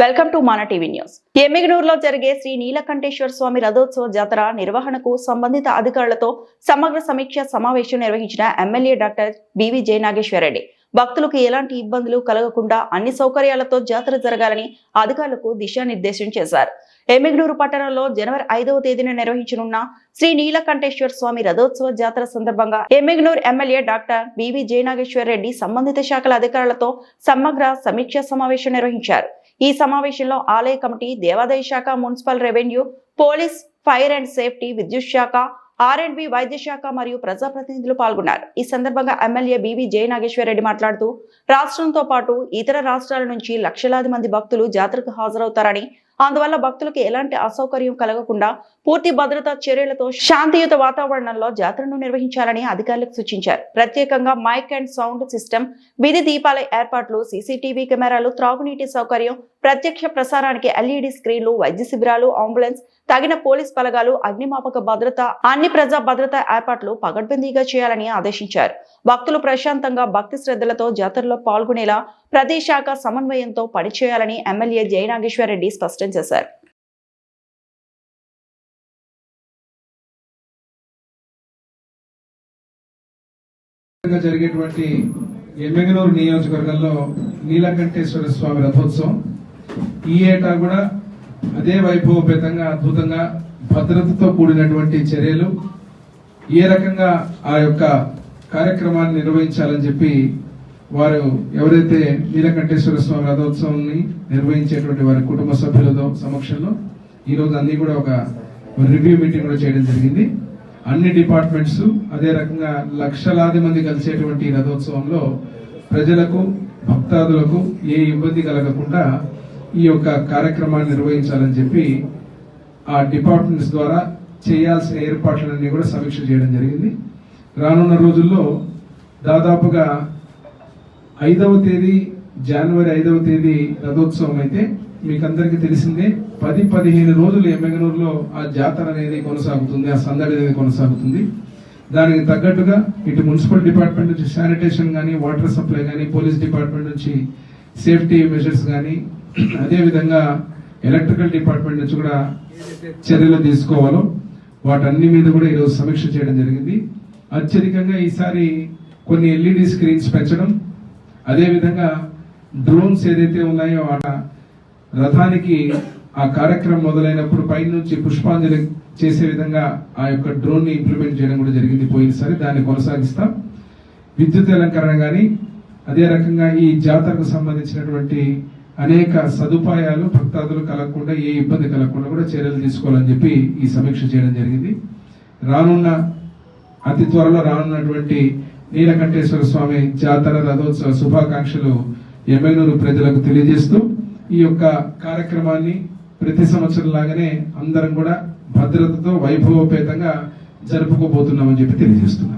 Welcome to మన TV news. ఎమ్మిగనూరులో జరిగే శ్రీ నీలకంఠేశ్వర స్వామి రథోత్సవ జాతర నిర్వహణకు సంబంధిత అధికారులతో సమగ్ర సమీక్ష సమావేశం నిర్వహించిన ఎమ్మెల్యే డాక్టర్ బివి జయనాగేశ్వరరెడ్డి భక్తులకు ఎలాంటి ఇబ్బందులు కలగకుండా అన్ని సౌకర్యాలతో జాతర జరగాలని అధికారులకు దిశానిర్దేశం చేశారు. ఎమ్మిగనూరు పట్టణంలో జనవరి ఐదవ తేదీన నిర్వహించనున్న శ్రీ నీలకంఠేశ్వర స్వామి రథోత్సవ జాతర సందర్భంగా Emmiganur MLA doctor B V Jayanageshwar Reddy సంబంధిత శాఖల అధికారులతో సమగ్ర సమీక్ష సమావేశం నిర్వహించారు. ఈ సమావేశంలో ఆలయ కమిటీ దేవాదాయ శాఖ municipal revenue police fire and safety విద్యుత్ శాఖ ఆర్ అండ్ బి వైద్య శాఖ మరియు ప్రజాప్రతినిధులు పాల్గొన్నారు. ఈ సందర్భంగా ఎమ్మెల్యే బివి జయనాగేశ్వరరెడ్డి మాట్లాడుతూ రాష్ట్రంతో పాటు ఇతర రాష్ట్రాల నుంచి లక్షలాది మంది భక్తులు జాతరకు హాజరవుతారని అందువల్ల భక్తులకు ఎలాంటి అసౌకర్యం కలగకుండా పూర్తి భద్రతా చర్యలతో శాంతియుత వాతావరణంలో జాతరను నిర్వహించాలని అధికారులకు సూచించారు. ప్రత్యేకంగా మైక్ అండ్ సౌండ్ సిస్టమ్ వీధి దీపాల ఏర్పాట్లు సీసీటీవీ కెమెరాలు త్రాగునీటి సౌకర్యం ప్రత్యక్ష ప్రసారానికి ఎల్ఈడి స్క్రీన్లు వైద్య శిబిరాలు అంబులెన్స్ తగిన పోలీస్ బలగాలు అగ్నిమాపక భద్రత అన్ని ప్రజా భద్రతా ఏర్పాట్లు పగడ్బందీగా చేయాలని ఆదేశించారు. భక్తులు ప్రశాంతంగా భక్తి శ్రద్ధలతో జాతరలో పాల్గొనేలా ప్రతి శాఖ సమన్వయంతో పనిచేయాలని ఎమ్మెల్యే జయనాగేశ్వరరెడ్డి స్పష్టం చేశారు. జరిగేటువంటి ఎమ్మెగనూరు నియోజకవర్గంలో నీలకంఠేశ్వర స్వామి రథోత్సవం ఈ ఏటా కూడా అదే వైభవపేతంగా అద్భుతంగా భద్రతతో కూడినటువంటి చర్యలు. ఏ రకంగా ఆ యొక్క కార్యక్రమాన్ని నిర్వహించాలని చెప్పి వారు ఎవరైతే నీలకంఠేశ్వర స్వామి రథోత్సవాన్ని నిర్వహించేటువంటి వారి కుటుంబ సభ్యులతో సమక్షంలో ఈరోజు అన్నీ అన్ని కూడా ఒక రివ్యూ మీటింగ్ కూడా చేయడం జరిగింది. అన్ని డిపార్ట్మెంట్స్ అదే రకంగా లక్షలాది మంది కలిసేటువంటి ఈ రథోత్సవంలో ప్రజలకు భక్తాదులకు ఏ ఇబ్బంది కలగకుండా ఈ యొక్క కార్యక్రమాన్ని నిర్వహించాలని చెప్పి ఆ డిపార్ట్మెంట్స్ ద్వారా చేయాల్సిన ఏర్పాట్లన్నీ కూడా సమీక్ష చేయడం జరిగింది. రానున్న రోజుల్లో దాదాపుగా ఐదవ తేదీ జనవరి ఐదవ తేదీ రథోత్సవం అయితే మీకు అందరికీ తెలిసిందే పది పదిహేను రోజులు ఎమ్మెగనూరులో ఆ జాతర అనేది కొనసాగుతుంది ఆ సందడి అనేది కొనసాగుతుంది. దానికి తగ్గట్టుగా ఇటు మున్సిపల్ డిపార్ట్మెంట్ నుంచి శానిటేషన్ కానీ వాటర్ సప్లై కానీ పోలీస్ డిపార్ట్మెంట్ నుంచి సేఫ్టీ మెజర్స్ కానీ అదేవిధంగా ఎలక్ట్రికల్ డిపార్ట్మెంట్ నుంచి కూడా చర్యలు తీసుకోవాలో వాటన్ని మీద కూడా ఈరోజు సమీక్ష చేయడం జరిగింది. అత్యధికంగా ఈసారి కొన్ని ఎల్ఈడి స్క్రీన్స్ పెంచడం అదేవిధంగా డ్రోన్స్ ఏదైతే ఉన్నాయో ఆ రథానికి ఆ కార్యక్రమం మొదలైనప్పుడు పైనుంచి పుష్పాంజలి చేసే విధంగా ఆ యొక్క డ్రోన్ని ఇంప్లిమెంట్ చేయడం కూడా జరిగింది. పోయినసారి దాన్ని కొనసాగిస్తాం. విద్యుత్ అలంకరణ కానీ అదే రకంగా ఈ జాతరకు సంబంధించినటువంటి అనేక సదుపాయాలు భక్తాదులు కలగకుండా ఏ ఇబ్బంది కలగకుండా కూడా చర్యలు తీసుకోవాలని చెప్పి ఈ సమీక్ష చేయడం జరిగింది. రానున్న అతి త్వరలో రానున్నటువంటి నీలకంఠేశ్వర స్వామి జాతర రథోత్సవ శుభాకాంక్షలు ఎమ్మెగనూరు ప్రజలకు తెలియజేస్తూ ఈ యొక్క కార్యక్రమాన్ని ప్రతి సంవత్సరం లాగానే అందరం కూడా భద్రతతో వైభవపేతంగా జరుపుకోబోతున్నామని చెప్పి తెలియజేస్తున్నారు